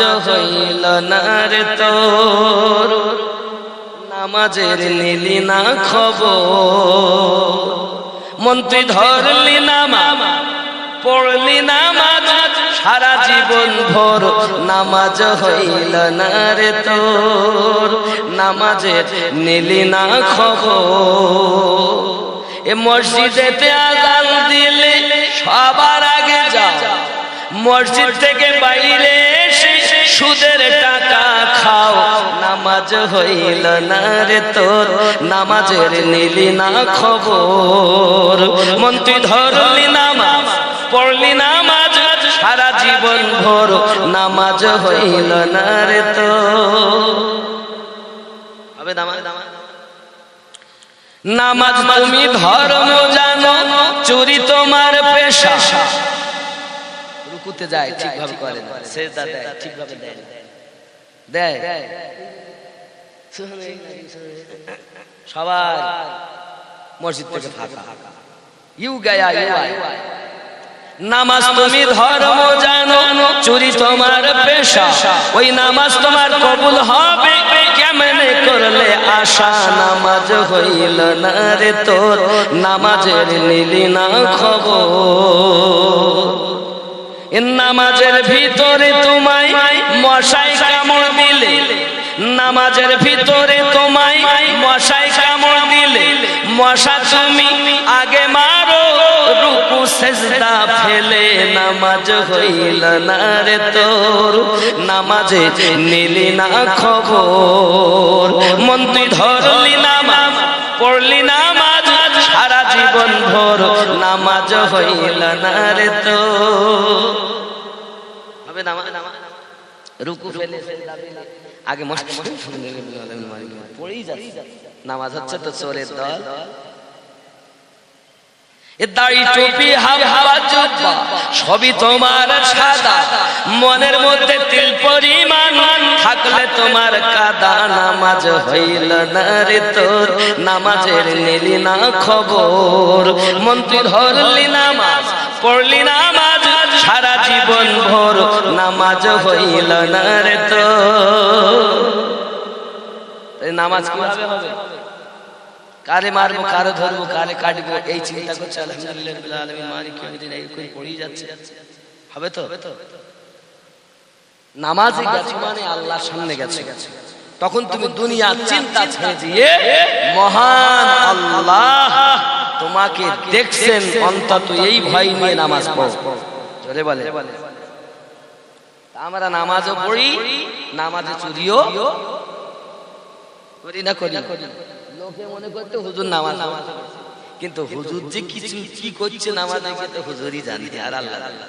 হইল না রে তোর। নামাজের নিলি না খবর। মন ধরলি নামা পড়লি নামাজ সারা জীবন ভোর নামাজ হইল না রে তোর। নামাজের নিলি না খবর। এ মসজিদেতে আজান দিলে সবার আগে যাও। মসজিদ থেকে বাইরে সুদের টাকা খাও। নামাজ হইল না রে তোর, নামাজের নিলি না খবর। মন তুই ধরলি নামাজ, পড়লি নামাজ, সারা জীবন ভোর। নামাজ হইল না রে তো হবে নামাজ নামাজ তুমি ধর্ম জানো, চুরি তোমার পেশা। রুকুতে যায়, ঠিকভাবে করে না। সেজদা দেয়, ঠিকভাবে দেয় না। দেয়? সবার মসজিদ থেকে ফাঁকা। ইউ গায়া ইউ নামাজ তুমি ধর্ম জানো, চুরি তোমার পেশা। ওই নামাজ তোমার কবুল হবে করলে আশা? নামাজ হইল না রে তোর, নামাজের নিলি না খবর। নামাজের ভিতরে তোমায় মশাই কামড় দিলে। নামাজের ভিতরে তোমায় মশাই কামড় দিলে। মশা তুমি আগে মারো, রুকু, সেজদা ফেলে। নামাজ হইল না রে তোর, নামাজে নিলি না খবর। মন তুই ধরলি নামাজ পড়লি নামাজ জীবন ভোর নামাজ হইল না রে তো। হবে নামাজ রুকু ফেলে আগে পড়েই যাচ্ছে। নামাজ হচ্ছে তো চোরের দল। দাড়ি টুপি হাওয়া জুব্বা সবই তোমার সাদা। মনের মধ্যে তিল পরিমাণ থাকলে তোমার কাদা নামাজ হইল না রে তোর। নামাজের নিলি না খবর। মন তুই ধরলি নামাজ, পড়লি নামাজ, সারা জীবন ভোর নামাজ হইল না রে এই নামাজ কীভাবে হবে? কারে মারবো, কারে ধরবো, কারে কাটবো, এই চিন্তা করছে আলহামদুলিল্লাহ রাব্বিল আলামিন, মালিক ইয়াউমিদ্দিন, এই করে পড়েই যাচ্ছে। হবে তো? নামাজে গেছে মানে আল্লাহর সামনে গেছে। তখন তুমি দুনিয়া চিন্তা ছেড়ে দিয়ে মহান আল্লাহ তোমাকে দেখছেন অন্তত এই ভয় নিয়ে নামাজ পড়ো। জোরে বলে। আমরা নামাজও পড়ি নামাজে চুরিও করি না করি লোকে মনে করতে হুজুর নামাজ কিন্তু হুজুর যে কিছু কি করছে নামাজে তো হুজুরই জানে আর আল্লাহ আল্লাহ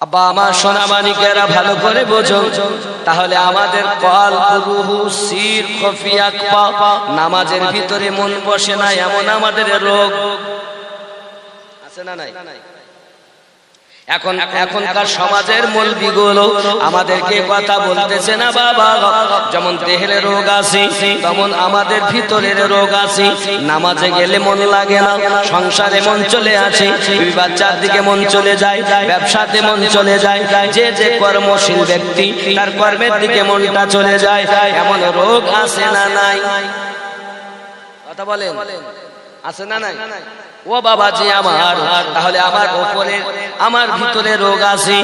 আব্বা, আমার সোনা মানিকেরা ভালো করে বোঝো। তাহলে আমাদের কল, রুহু, সির খফিয়া নামাজের ভিতরে মন বসে না, এমন আমাদের রোগ। আছে না নাই? এখন এখনকার সমাজের মলবিগুলো আমাদেরকে কথা বলতেছে না, বাবা। যেমন দেহের রোগ আছে, তেমন আমাদের ভিতরের রোগ আছে। নামাজে গেলে মন লাগে না, সংসারে মন চলে আসে বাচ্চার দিকে মন চলে যায়, ব্যবসাতে মন চলে যায়, যে যে কর্মশীল ব্যক্তি, তার কর্মের দিকে মনটা চলে যায়, এমন রোগ আছে না নাই? কথা বলেন। আছে না নাই? ও বাবাজি আমার, তাহলে আমার উপরে আমার ভিতরে রোগ আছে,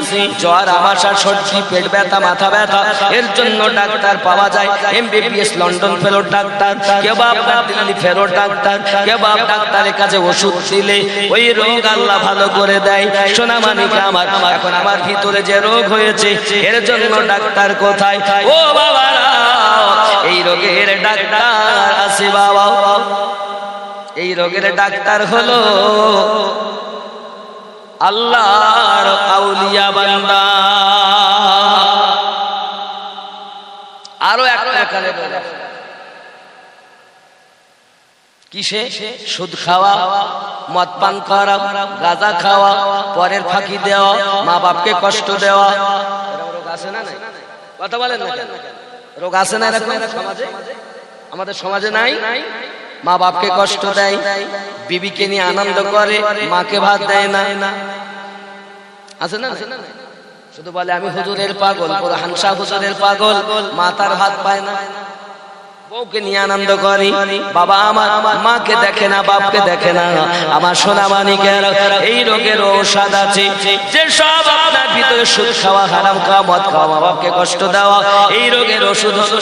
জ্বর আমাশা সর্দি, পেট ব্যথা, মাথা ব্যথা, এর জন্য ডাক্তার পাওয়া যায় এমবিবিএস লন্ডন ফেরো ডাক্তার, কেউ বা দিল্লি ফেরো ডাক্তার, কেউ বা ডাক্তারের কাছে ওষুধ দিলে, ওই রোগ আল্লাহ ভালো করে দেয়। সোনা মানিকা আমার, এখন আমার ভিতরে যে রোগ হয়েছে, এর জন্য ডাক্তার কোথায়? ও বাবা এই রোগের ডাক্তার আছে বাবা। এই রোগের ডাক্তার হলো আল্লাহর আউলিয়া বান্দা। আরও এক প্রকারে কিসে? সুদ খাওয়া, মদ পান করা, গাঁজা খাওয়া, পরের ফাঁকি দেওয়া মা বাপকে কষ্ট দেওয়া। রোগ আছে না কথা বলেন রোগ আছে না এরকম সমাজে? আমাদের সমাজে নাই? মা বাপকে কষ্ট দেয়, বিবিকে নিয়ে আনন্দ করে, মাকে ভাত দেয় না আছে না? শুধু বলে, আমি হুজুরের পাগল হানসা হুজুরের পাগল, মা তার ভাত পায় না বউকে নিয়ে আনন্দ করি। বাবা আমার মাকে দেখে না, বাপকে দেখে না। আমার এই রোগের ঔষধ আছে। যে সব আপনার ভিতরে খাওয়া, হারাম খাওয়া, মদ খাওয়া, মা বাপকে কষ্ট দেওয়া, এই রোগের ওষুধ হলো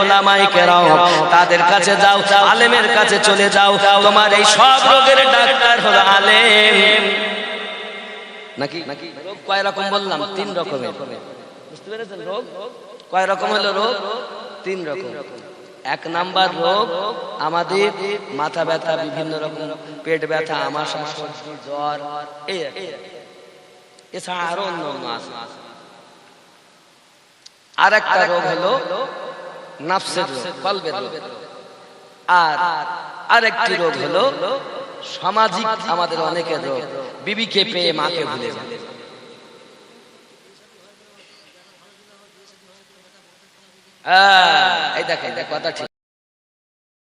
ওলামাই কেরাম। তাদের কাছে যাও, আলেমের কাছে চলে যাও। তোমার এই সব রোগের ডাক্তার হলো আলেম। নাকি নাকি? রোগ কয় রকম বললাম? তিন রকমের। বুঝতে পেরেছেন? রোগ? কয় রকম হলো রোগ? তিন রকম। এক নাম্বার রোগ আমাদের মাথা ব্যথা বিভিন্ন রকম। পেট ব্যথা আমাশা সর্দি জ্বর এছাড়া আরও অন্য অন্য আছে। আর একটা রোগ হলো নাফসের রোগ কলবের রোগ আর আরেকটি রোগ হলো সামাজিক আমাদের অনেকের রোগ। বিবিকে পেয়ে মাকে ভুলে যায় এই দেখেন দেখ কথা ঠিক।